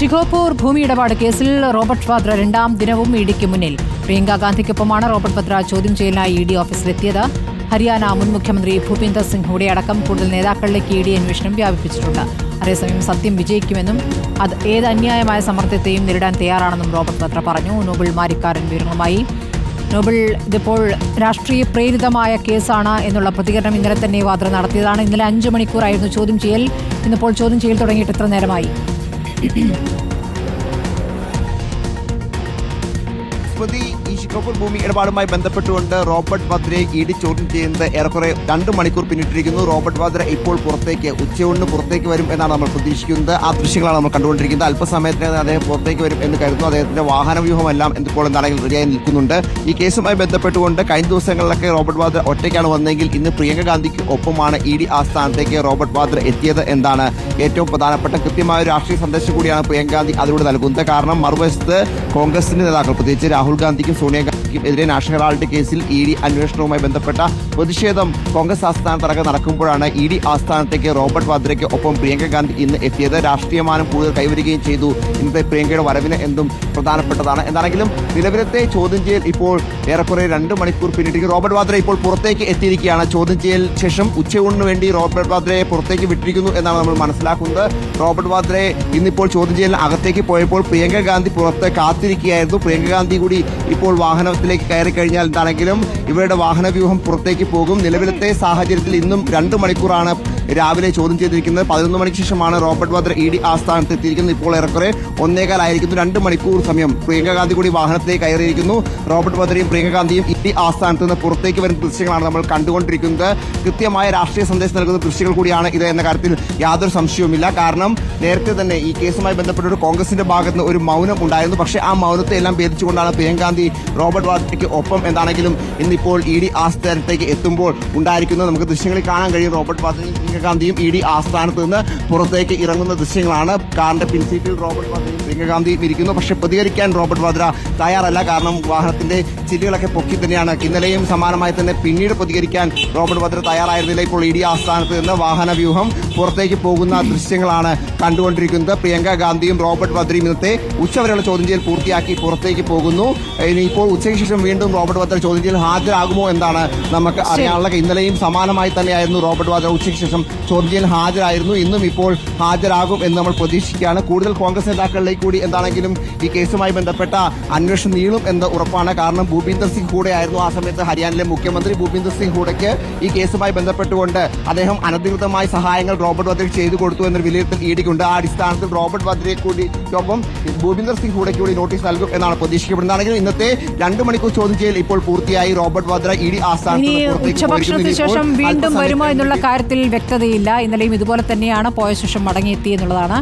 ശിഖോപൂർ ഭൂമി ഇടപാട് കേസിൽ റോബർട്ട് വാദ്ര രണ്ടാം ദിനവും ഇഡിക്ക് മുന്നിൽ. പ്രിയങ്ക ഗാന്ധിക്കൊപ്പമാണ് റോബർട്ട് വദ്ര ചോദ്യം ചെയ്യലിനായി ഇ ഡി ഓഫീസിലെത്തിയത്. ഹരിയാന മുൻ മുഖ്യമന്ത്രി ഭൂപീന്ദർ സിംഗ് ഹൂഡെ അടക്കം കൂടുതൽ നേതാക്കളിലേക്ക് ഇ ഡി അന്വേഷണം വ്യാപിപ്പിച്ചിട്ടുണ്ട്. അതേസമയം സത്യം വിജയിക്കുമെന്നും അത് ഏത് അന്യായമായ സമ്മർദ്ദത്തെയും നേരിടാൻ തയ്യാറാണെന്നും റോബർട്ട് വദ്ര പറഞ്ഞു. നോബിൾ മാരിക്കാരൻ വിവരങ്ങളുമായി. നോബിൾ ഇതിപ്പോൾ രാഷ്ട്രീയ പ്രേരിതമായ കേസാണ് എന്നുള്ള പ്രതികരണം ഇന്നലെ തന്നെ വാദ്ര നടത്തിയതാണ്. ഇന്നലെ അഞ്ചു മണിക്കൂറായിരുന്നു ചോദ്യം ചെയ്യൽ. ഇന്നിപ്പോൾ ചോദ്യം ചെയ്യൽ തുടങ്ങിയിട്ട് എത്ര നേരമായി? स्मृति ഈ കപൂർ ഭൂമി ഇടപാടുമായി ബന്ധപ്പെട്ടുകൊണ്ട് റോബർട്ട് വാദ്രയെ ഇ ഡി ചോദ്യം ചെയ്യുന്നത് ഏറെക്കുറെ രണ്ട് മണിക്കൂർ പിന്നിട്ടിരിക്കുന്നു. റോബർട്ട് വാദ്ര ഇപ്പോൾ പുറത്തേക്ക് ഉച്ചയൂണിന് പുറത്തേക്ക് വരും എന്നാണ് നമ്മൾ പ്രതീക്ഷിക്കുന്നത്. ആ ദൃശ്യങ്ങളാണ് നമ്മൾ കണ്ടുകൊണ്ടിരിക്കുന്നത്. അല്പസമയത്തിനകം അദ്ദേഹം പുറത്തേക്ക് വരും എന്ന് കരുതുന്നു. അദ്ദേഹത്തിന്റെ വാഹന വ്യൂഹമെല്ലാം എന്തിപ്പോൾ എന്താണെങ്കിൽ റെഡിയായി നിൽക്കുന്നുണ്ട്. ഈ കേസുമായി ബന്ധപ്പെട്ടുകൊണ്ട് കഴിഞ്ഞ ദിവസങ്ങളിലൊക്കെ റോബർട്ട് വാദ്ര ഒറ്റയ്ക്കാണ് വന്നതെങ്കിൽ ഇന്ന് പ്രിയങ്ക ഗാന്ധിക്ക് ഒപ്പമാണ് ഇ ഡി ആസ്ഥാനത്തേക്ക് റോബർട്ട് വാദ്ര എത്തിയത് എന്താണ് ഏറ്റവും പ്രധാനപ്പെട്ട കൃത്യമായ രാഷ്ട്രീയ സന്ദേശം കൂടിയാണ് പ്രിയങ്ക ഗാന്ധി അതിലൂടെ നൽകുന്നത്. കാരണം മറുവശത്ത് കോൺഗ്രസിന്റെ നേതാക്കൾ പ്രത്യേകിച്ച് രാഹുൽ ഗാന്ധിക്കും गुन्हेगार എതിരെ നാഷണൽ ഹെറാൾഡ് കേസിൽ ഇ ഡി അന്വേഷണവുമായി ബന്ധപ്പെട്ട പ്രതിഷേധം കോൺഗ്രസ് ആസ്ഥാനത്തടക്കം നടക്കുമ്പോഴാണ് ഇ ഡി ആസ്ഥാനത്തേക്ക് റോബർട്ട് വാദ്രയ്ക്ക് ഒപ്പം പ്രിയങ്ക ഗാന്ധി ഇന്ന് എത്തിയത്. രാഷ്ട്രീയമാനം കൂടുതൽ കൈവരികയും ചെയ്തു. ഇന്നത്തെ പ്രിയങ്കയുടെ വരവിന് എന്തും പ്രധാനപ്പെട്ടതാണ്. എന്താണെങ്കിലും നിലവിലത്തെ ചോദ്യം ചെയ്യൽ ഇപ്പോൾ ഏറെക്കുറെ രണ്ട് മണിക്കൂർ പിന്നിട്ടിരിക്കും റോബർട്ട് വാദ്ര ഇപ്പോൾ പുറത്തേക്ക് എത്തിയിരിക്കുകയാണ്. ചോദ്യം ചെയ്യൽ ശേഷം ഉച്ചയൂണിന് വേണ്ടി റോബർട്ട് വാദ്രയെ പുറത്തേക്ക് വിട്ടിരിക്കുന്നു എന്നാണ് നമ്മൾ മനസ്സിലാക്കുന്നത്. റോബർട്ട് വാദ്രയെ ഇന്നിപ്പോൾ ചോദ്യം ചെയ്യലിന് അകത്തേക്ക് പോയപ്പോൾ പ്രിയങ്ക ഗാന്ധി പുറത്ത് കാത്തിരിക്കുകയായിരുന്നു. പ്രിയങ്ക ഗാന്ധി കൂടി ഇപ്പോൾ വാഹനത്തിലേക്ക് കയറി കഴിഞ്ഞാൽ എന്താണെങ്കിലും ഇവരുടെ വാഹന വ്യൂഹം പുറത്തേക്ക് പോകും. നിലവിലത്തെ സാഹചര്യത്തിൽ ഇന്നും രണ്ട് മണിക്കൂറാണ് രാവിലെ ചോദ്യം ചെയ്തിരിക്കുന്നത്. പതിനൊന്ന് മണിക്ക് ശേഷമാണ് റോബർട്ട് വാദ്ര ഇ ഡി ആസ്ഥാനത്ത് എത്തിയിരിക്കുന്നത്. ഇപ്പോൾ ഏറെക്കുറെ ഒന്നേകാലായിരിക്കുന്നു. രണ്ട് മണിക്കൂർ സമയം പ്രിയങ്ക ഗാന്ധി കൂടി വാഹനത്തിലേക്ക് കയറിയിരിക്കുന്നു. റോബർട്ട് വാദ്രയും പ്രിയങ്ക ഗാന്ധിയും ഇ ഡി ആസ്ഥാനത്ത് നിന്ന് പുറത്തേക്ക് വരുന്ന ദൃശ്യങ്ങളാണ് നമ്മൾ കണ്ടുകൊണ്ടിരിക്കുന്നത്. കൃത്യമായ രാഷ്ട്രീയ സന്ദേശം നൽകുന്ന ദൃശ്യങ്ങൾ കൂടിയാണ് ഇത് എന്ന കാര്യത്തിൽ യാതൊരു സംശയവുമില്ല. കാരണം നേരത്തെ തന്നെ ഈ കേസുമായി ബന്ധപ്പെട്ട ഒരു കോൺഗ്രസിന്റെ ഭാഗത്ത് ഒരു മൗനം ഉണ്ടായിരുന്നു. പക്ഷേ ആ മൗനത്തെ എല്ലാം ഭേദിച്ചുകൊണ്ടാണ് പ്രിയങ്കാന്ധി റോബർട്ട് വാദ്രയ്ക്ക് ഒപ്പം എന്താണെങ്കിലും ഇന്നിപ്പോൾ ഇ ഡി ആസ്ഥാനത്തേക്ക് എത്തുമ്പോൾ ഉണ്ടായിരിക്കുന്ന നമുക്ക് ദൃശ്യങ്ങളിൽ കാണാൻ കഴിയും റോബർട്ട് വാദ്രയും ഗാന്ധിയും ഇ ഡി ആസ്ഥാനത്ത് നിന്ന് പുറത്തേക്ക് ഇറങ്ങുന്ന ദൃശ്യങ്ങളാണ്. കാറിന്റെ പിൻസീറ്റിൽ റോബർട്ട് വാദ്രയും പ്രിയങ്ക ഇരിക്കുന്നു. പക്ഷേ പ്രതികരിക്കാൻ റോബർട്ട് വാദ്ര തയ്യാറല്ല. കാരണം വാഹനത്തിന്റെ ചില്ലുകളൊക്കെ പൊക്കി തന്നെയാണ്. ഇന്നലെയും സമാനമായി തന്നെ പിന്നീട് പ്രതികരിക്കാൻ റോബർട്ട് വാദ്ര തയ്യാറായിരുന്നില്ല. ഇപ്പോൾ ഇ ഡി ആസ്ഥാനത്ത് നിന്ന് വാഹന വ്യൂഹം പുറത്തേക്ക് പോകുന്ന ദൃശ്യങ്ങളാണ് കണ്ടുകൊണ്ടിരിക്കുന്നത്. പ്രിയങ്ക ഗാന്ധിയും റോബർട്ട് വദ്രയും ഇന്നത്തെ ഉച്ചവരെയുള്ള ചോദ്യം ചെയ്യൽ പൂർത്തിയാക്കി പുറത്തേക്ക് പോകുന്നു. ഇനിയിപ്പോൾ ഉച്ചയ്ക്ക് ശേഷം വീണ്ടും റോബർട്ട് വദ്ര ചോദ്യം ചെയ്യൽ ഹാജരാകുമോ എന്നാണ് നമുക്ക് അറിയാനുള്ളത്. ഇന്നലെയും സമാനമായി തന്നെയായിരുന്നു റോബർട്ട് വദ്ര ഉച്ചയ്ക്ക് ശേഷം ചോദ്യം ചെയ്യൽ ഹാജരായിരുന്നു. ഇന്നും ഇപ്പോൾ ഹാജരാകും എന്ന് നമ്മൾ പ്രതീക്ഷിക്കുകയാണ്. കൂടുതൽ കോൺഗ്രസ് നേതാക്കളിലേക്ക് കൂടി എന്താണെങ്കിലും ഈ കേസുമായി ബന്ധപ്പെട്ട അന്വേഷണം നീളും എന്ന് ഉറപ്പാണ്. കാരണം ഭൂപീന്ദർ സിംഗ് ഹൂഡ ആയിരുന്നു ആ സമയത്ത് ഹരിയാനയിലെ മുഖ്യമന്ത്രി. ഭൂപീന്ദർ സിംഗ് ഹൂഡയ്ക്ക് ഈ കേസുമായി ബന്ധപ്പെട്ടുകൊണ്ട് അദ്ദേഹം അനധികൃതമായ സഹായങ്ങൾ റോബർട്ട് വദ്രയ്ക്ക് ചെയ്തു കൊടുത്തു എന്നൊരു വിലയിരുത്തൽ ഇടിക്കുണ്ട് ആ അടിസ്ഥാനത്തിൽ റോബർട്ട് വദ്രയെ കൂടി ഒപ്പം ഭൂപീന്ദർ സിംഗ് ഹൂഡയ്ക്ക് കൂടി നോട്ടീസ് നൽകും എന്നാണ് പ്രതീക്ഷിക്കപ്പെടുന്നതാണെങ്കിൽ ഇന്നത്തെ രണ്ട് മണിക്കൂർ ചോദ്യം ചെയ്യൽ ഇപ്പോൾ പൂർത്തിയായി. റോബർട്ട് വദ്ര ഇ ഡി ആസ്ഥാനത്ത് ഉച്ചഭക്ഷണത്തിന് ശേഷം വീണ്ടും വരുമോ എന്നുള്ള കാര്യത്തിൽ വ്യക്തതയില്ല. ഇന്നലെയും ഇതുപോലെ തന്നെയാണ് പോയ ശേഷം മടങ്ങിയെത്തി എന്നുള്ളതാണ്